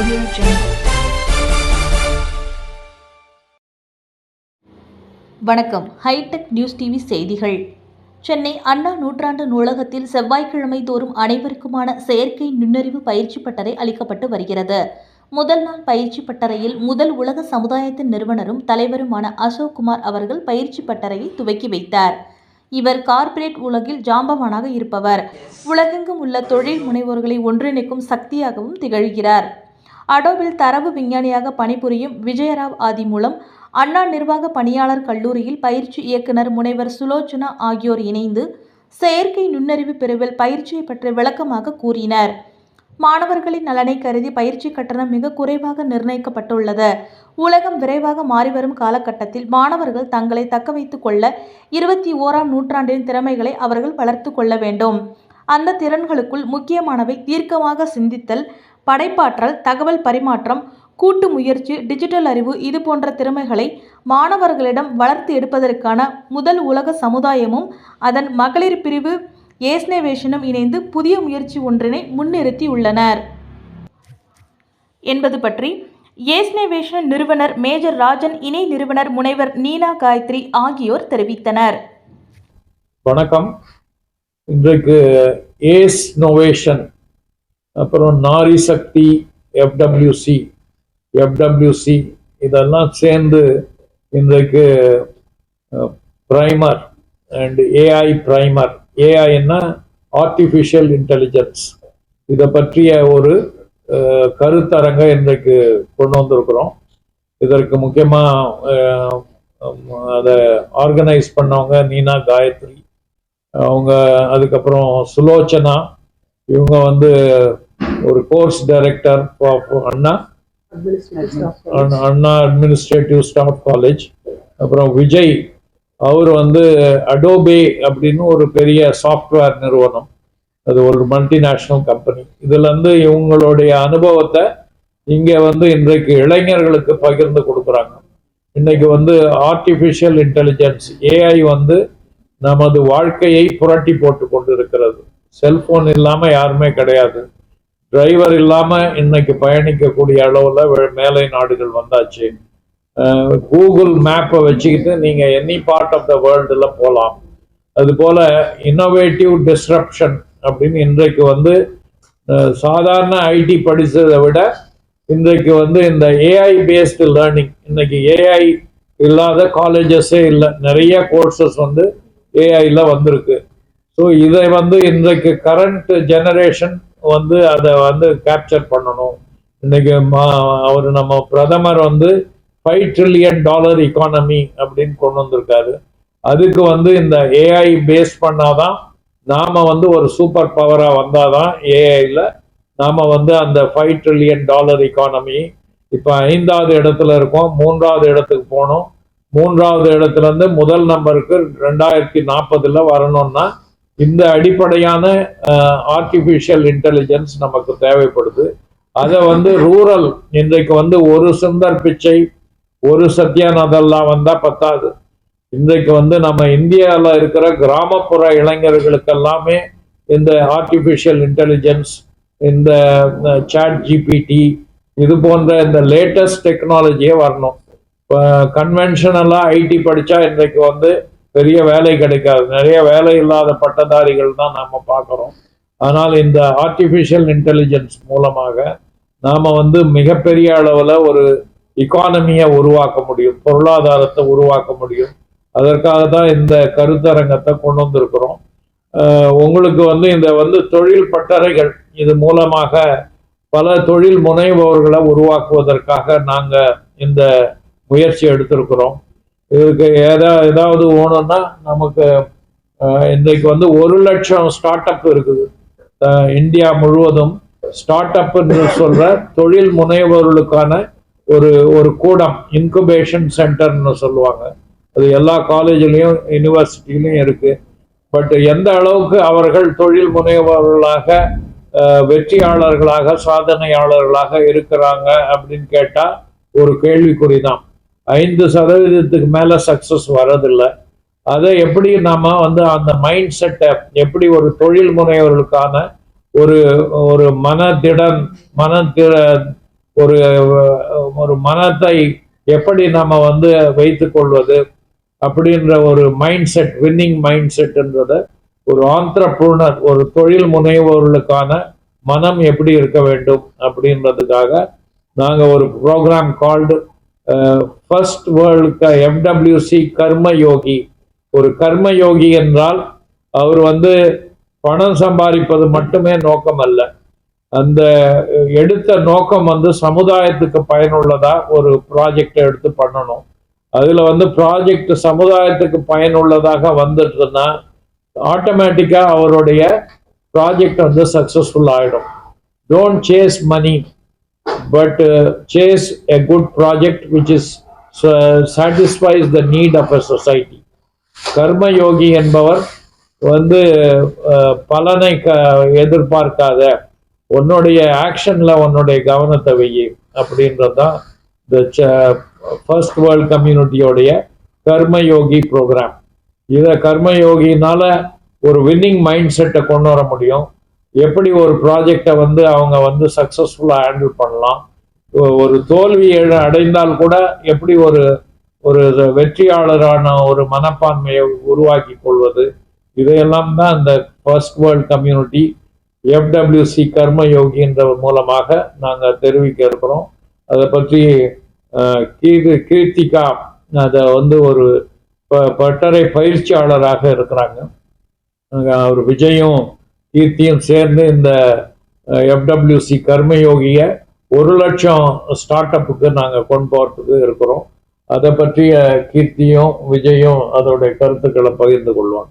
Audio Jungle. வணக்கம் hi tech news TV செய்திகள். சென்னை அண்ணா நூற்றாண்டு நூலகத்தில் செவ்வாய்க்கிழமை தோறும் அனைவருக்குமான செயற்கை நுண்ணறிவு பயிற்சி பட்டறை அளிக்கப்பட்டு வருகிறது. முதல் நாள் பயிற்சி பட்டறையில் முதல் உலக சமுதாயத்தின் நிறுவனரும் தலைவருமான அசோக் குமார் அவர்கள் பயிற்சி பட்டறையை துவக்கி வைத்தார். இவர் கார்ப்பரேட் உலகில் ஜாம்பவானாக இருப்பவர். உலகெங்கும் உள்ள தொழில் முனைவோர்களை ஒன்றிணைக்கும் சக்தியாகவும் திகழ்கிறார். அடோவில் தரவு விஞ்ஞானியாக பணிபுரியும் விஜயராவ் ஆதி மூலம் அண்ணா நிர்வாக பணியாளர் கல்லூரியில் பயிற்சி இயக்குனர் முனைவர் சுலோச்சனா ஆகியோர் இணைந்து செயற்கை நுண்ணறிவு பிரிவில் பயிற்சியை பற்றி விளக்கமாக கூறினர். மாணவர்களின் நலனை கருதி பயிற்சி கட்டணம் மிக குறைவாக நிர்ணயிக்கப்பட்டுள்ளது. உலகம் விரைவாக மாறிவரும் காலகட்டத்தில் மாணவர்கள் தங்களை தக்க வைத்துக் கொள்ள இருபத்தி ஓராம் நூற்றாண்டின் திறமைகளை அவர்கள் வளர்த்து கொள்ள வேண்டும். அந்த திறன்களுக்குள் முக்கியமானவை தீர்க்கமாக சிந்தித்தல் படைப்பாற்றல் தகவல் பரிமாற்றம் கூட்டு முயற்சி டிஜிட்டல் அறிவு இது போன்ற திறமைகளை மாணவர்களிடம் வளர்த்து எடுப்பதற்கான முதல் உலக சமுதாயமும் அதன் மகளிர் பிரிவு ஏஸ்னேவேஷனும் இணைந்து புதிய முயற்சி ஒன்றினை முன்னிறுத்தியுள்ளனர் என்பது பற்றி ஏஸ்னேவேஷன் நிறுவனர் மேஜர் ராஜன் இணை நிறுவனர் முனைவர் நீனா காயத்ரி ஆகியோர் தெரிவித்தனர். வணக்கம். இன்றைக்கு ஏஸ் நோவேஷன் அப்புறம் நாரி சக்தி எஃப்டபிள்யூசி எஃப்டபிள்யூசி இதெல்லாம் சேர்ந்து இன்றைக்கு ப்ரைமர் அண்ட் ஏஐ ப்ரைமர் ஏஐன்னா ஆர்டிஃபிஷியல் இன்டெலிஜென்ஸ் இதை பற்றிய ஒரு கருத்தரங்கை இன்றைக்கு கொண்டு வந்திருக்கிறோம். இதற்கு முக்கியமாக அதை ஆர்கனைஸ் பண்ணவங்க நீனா காயத்ரி. அவங்க அதுக்கப்புறம் சுலோச்சனா இவங்க வந்து ஒரு course director Anna Anna- Anna administrative staff college அப்புறம் விஜய் அவர் வந்து அடோபே அப்படின்னு ஒரு பெரிய சாஃப்ட்வேர் நிறுவனம். அது ஒரு மல்டிநேஷ்னல் கம்பெனி இதுல இருந்து இவங்களுடைய அனுபவத்தை இங்கே வந்து இன்றைக்கு இளைஞர்களுக்கு பகிர்ந்து கொடுக்குறாங்க. இன்னைக்கு வந்து ஆர்டிஃபிஷியல் இன்டெலிஜென்ஸ் ஏஐ வந்து நமது வாழ்க்கையை புரட்டி போட்டு கொண்டு இருக்கிறது செல்போன் இல்லாமல் யாருமே கிடையாது. டிரைவர் இல்லாமல் இன்னைக்கு பயணிக்கக்கூடிய அளவில் மேலை நாடுகள் வந்தாச்சு. கூகுள் மேப்பை வச்சுக்கிட்டு நீங்கள் எனி பார்ட் ஆஃப் த வேர்ல்டில் போகலாம் அதுபோல் இன்னோவேட்டிவ் டிஸ்ரப்ஷன் அப்படின்னு இன்றைக்கு வந்து சாதாரண ஐடி படித்ததை விட இன்றைக்கு வந்து இந்த ஏஐ பேஸ்டு லேர்னிங் இன்னைக்கு ஏஐ இல்லாத காலேஜஸே இல்லை. நிறைய கோர்சஸ் வந்து ஏஐயில் வந்திருக்கு. ஸோ இதை வந்து இன்றைக்கு கரண்ட் ஜெனரேஷன் வந்து அதை வந்து கேப்சர் பண்ணணும். இன்னைக்கு அவர் நம்ம பிரதமர் வந்து ஃபைவ் ட்ரில்லியன் டாலர் இக்கானமி அப்படின்னு கொண்டு வந்திருக்காரு. அதுக்கு வந்து இந்த ஏஐ பேஸ் பண்ணாதான் நாம வந்து ஒரு சூப்பர் பவரா வந்தாதான் ஏஐல நாம வந்து அந்த ஃபைவ் ட்ரில்லியன் டாலர் இக்கானமி இப்போ ஐந்தாவது இடத்துல இருக்கோம் மூன்றாவது இடத்துக்கு போகணும் மூன்றாவது இடத்துல இருந்து முதல் நம்பருக்கு ரெண்டாயிரத்தி நாற்பதுல வரணும்னா இந்த அடிப்படையான ஆர்டிஃபிஷியல் இன்டெலிஜென்ஸ் நமக்கு தேவைப்படுது. அதை வந்து ரூரல் இன்றைக்கு வந்து ஒரு சுந்தர் பிச்சை ஒரு சத்யானதெல்லாம் வந்தால் பத்தாது. இன்றைக்கு வந்து நம்ம இந்தியாவில் இருக்கிற கிராமப்புற இளைஞர்களுக்கு எல்லாமே இந்த ஆர்டிஃபிஷியல் இன்டெலிஜென்ஸ் இந்த சாட் ஜிபிடி இது போன்ற இந்த லேட்டஸ்ட் டெக்னாலஜியே வரணும். இப்போ கன்வென்ஷனலாக ஐடி படித்தா இன்றைக்கு வந்து பெரிய வேலை கிடைக்காது. நிறைய வேலை இல்லாத பட்டதாரிகள் தான் நாம் பார்க்குறோம். ஆனால் இந்த ஆர்டிஃபிஷியல் இன்டெலிஜென்ஸ் மூலமாக நாம் வந்து மிகப்பெரிய அளவில் ஒரு இக்கானமியை உருவாக்க முடியும். பொருளாதாரத்தை உருவாக்க முடியும். அதற்காக தான் இந்த கருத்தரங்கத்தை கொண்டு வந்திருக்கிறோம். உங்களுக்கு வந்து இந்த வந்து தொழில் பட்டறைகள் இது மூலமாக பல தொழில் முனைவோர்களை உருவாக்குவதற்காக நாங்கள் இந்த முயற்சி எடுத்திருக்கிறோம். இதுக்கு ஏதா ஏதாவது ஓணும்னா நமக்கு இன்றைக்கு வந்து ஒரு லட்சம் ஸ்டார்ட் அப் இருக்குது. இந்தியா முழுவதும் ஸ்டார்ட் அப்னு சொல்ற தொழில் முனைவோர்களுக்கான ஒரு ஒரு கூடம் இன்குபேஷன் சென்டர்னு சொல்லுவாங்க. அது எல்லா காலேஜ்லேயும் யூனிவர்சிட்டிலையும் இருக்கு. பட் எந்த அளவுக்கு அவர்கள் தொழில் முனைவோர்களாக வெற்றியாளர்களாக சாதனையாளர்களாக இருக்கிறாங்க அப்படின்னு கேட்டா ஒரு கேள்விக்குறி தான் ஐந்து சதவீதத்துக்கு மேலே சக்ஸஸ் வரதில்லை அதை எப்படி நாம் வந்து அந்த மைண்ட் செட்டை எப்படி ஒரு தொழில் முனைவர்களுக்கான ஒரு ஒரு மனதிடன் மன ஒரு ஒரு மனத்தை எப்படி நம்ம வந்து வைத்து கொள்வது அப்படின்ற ஒரு மைண்ட் செட் வின்னிங் மைண்ட் செட்டுன்றத ஒரு ஆந்திரப்ரூனர் ஒரு தொழில் முனைவோர்களுக்கான மனம் எப்படி இருக்க வேண்டும் அப்படின்றதுக்காக நாங்கள் ஒரு programme called first world FWC Karma Yogi ஒரு கர்மயோகி என்றால் அவர் வந்து பணம் சம்பாதிப்பது மட்டுமே நோக்கம் அல்ல அந்த எடுத்த நோக்கம் வந்து சமுதாயத்துக்கு பயனுள்ளதா ஒரு ப்ராஜெக்டை எடுத்து பண்ணணும். அதில் வந்து ப்ராஜெக்ட் சமுதாயத்துக்கு பயனுள்ளதாக வந்துட்டுன்னா ஆட்டோமேட்டிக்காக அவருடைய ப்ராஜெக்ட் வந்து சக்ஸஸ்ஃபுல் ஆகிடும் don't chase money but chase a good project which is satisfies the need of a society Karmayogi என்பவர் வந்து uh, பலனை க எதிர்பார்க்காத உன்னுடைய ஆக்ஷனில் உன்னுடைய கவனத்தை வை அப்படின்றது தான் த ஃபர்ஸ்ட் வேர்ல்ட் கம்யூனிட்டியோடைய கர்மயோகி ப்ரோக்ராம் இதை கர்மயோகினால ஒரு வின்னிங் மைண்ட் செட்டை கொண்டு வர முடியும். எப்படி ஒரு ப்ராஜெக்டை வந்து அவங்க வந்து சக்ஸஸ்ஃபுல்லாக ஹேண்டில் பண்ணலாம்? ஒரு தோல்வி எழ- அடைந்தால் கூட எப்படி ஒரு ஒரு வெற்றியாளரான ஒரு மனப்பான்மையை உருவாக்கி கொள்வது? இதையெல்லாம் தான் இந்த ஃபர்ஸ்ட் வேர்ல்ட் கம்யூனிட்டி எஃப்டபிள்யூசி கர்மயோகின்ற மூலமாக நாங்கள் தெரிவிக்க இருக்கிறோம். அதை பற்றி கீர்த்தி கீர்த்திகா அதை வந்து ஒரு ப- பட்டறை பயிற்சியாளராக இருக்கிறாங்க. அவர் விஜயும் கீர்த்தியும் சேர்ந்து இந்த எஃப்டபிள்யூசி கர்மயோகியை ஒரு லட்சம் ஸ்டார்ட் அப்புக்கு நாங்கள் கொண்டு போகிறதுக்கு இருக்கிறோம். அதை பற்றிய கீர்த்தியும் விஜயும் அதோடைய கருத்துக்களை பகிர்ந்து கொள்வாங்க.